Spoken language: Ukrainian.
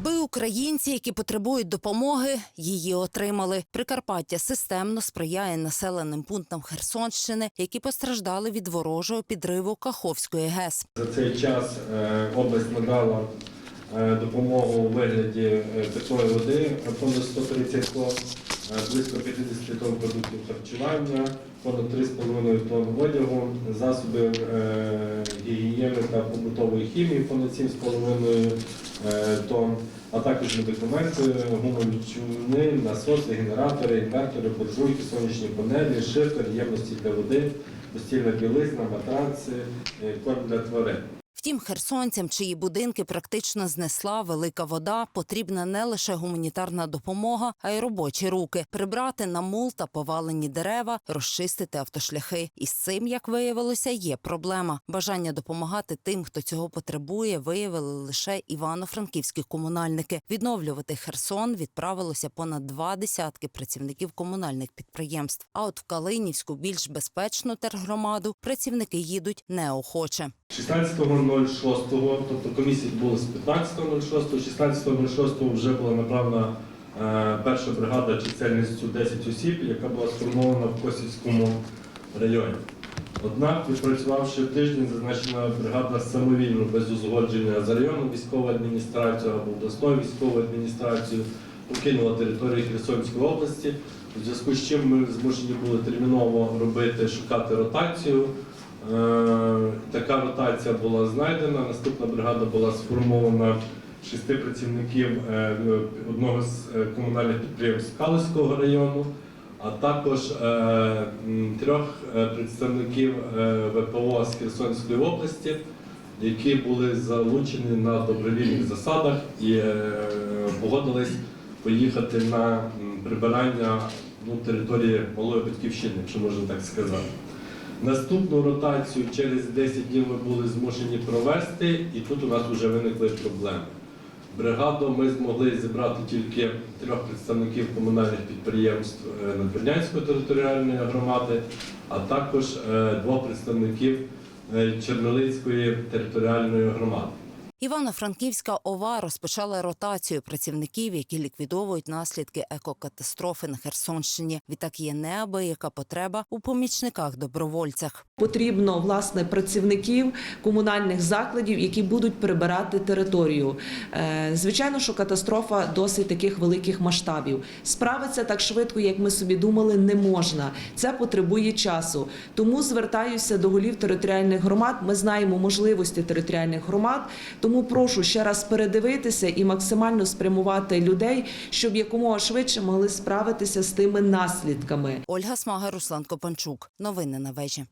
Аби українці, які потребують допомоги, її отримали. Прикарпаття системно сприяє населеним пунктам Херсонщини, які постраждали від ворожого підриву Каховської ГЕС. За цей час е, область надала допомогу у вигляді е, питної води понад 130 тонн, е, близько 50 тонн продуктів харчування, понад 3,5 тонн одягу, засоби е, гігієни та побутової хімії, понад 7,5 е, тонн, а також медикаменти, гумові насоси, генератори, інвертори, буржуйки, сонячні панелі, шифер, ємності для води, постільна білизна, матраци, е, корм для тварин. Втім, херсонцям, чиї будинки практично знесла велика вода, потрібна не лише гуманітарна допомога, а й робочі руки прибрати на мул та повалені дерева, розчистити автошляхи. І з цим, як виявилося, є проблема. Бажання допомагати тим, хто цього потребує, виявили лише івано-франківські комунальники. Відновлювати Херсон відправилося понад два десятки працівників комунальних підприємств. А от в Калинівську більш безпечну тергромаду працівники їдуть неохоче. 16.06, тобто комісія відбулася 15.06, 16.06 вже була направлена е, перша бригада чисельністю 10 осіб, яка була сформована в Косівському районі. Однак, відпрацювавши тиждень, зазначена бригада самовільно без узгодження з районну військову адміністрацію або обласною військовою адміністрацією покинула територію Херсонської області, у зв'язку з чим ми змушені були терміново робити, шукати ротацію. Е, Така ротація була знайдена. Наступна бригада була сформована шести працівників е, одного з е, комунальних підприємств Калицького району, а також трьох представників ВПО з Херсонської області, які були залучені на добровільних засадах і погодились поїхати на прибирання ну, території малої батьківщини, якщо можна так сказати. Наступну ротацію через 10 днів ми були змушені провести, і тут у нас вже виникли проблеми. Бригаду ми змогли зібрати тільки трьох представників комунальних підприємств е, Надвірнянської територіальної громади, а також е, двох представників е, Чернолицької територіальної громади. Івано-Франківська ОВА розпочала ротацію працівників, які ліквідовують наслідки екокатастрофи на Херсонщині. Відтак є неабияка потреба у помічниках-добровольцях. Потрібно власне працівників комунальних закладів, які будуть прибирати територію. Е, Звичайно, що катастрофа досить таких великих масштабів. Справитися так швидко, як ми собі думали, не можна. Це потребує часу. Тому звертаюся до голів територіальних громад. Ми знаємо можливості територіальних громад. Тому прошу ще раз передивитися і максимально спрямувати людей, щоб якомога швидше могли справитися з тими наслідками. Ольга Смага, Руслан Копанчук. Новини на вежі.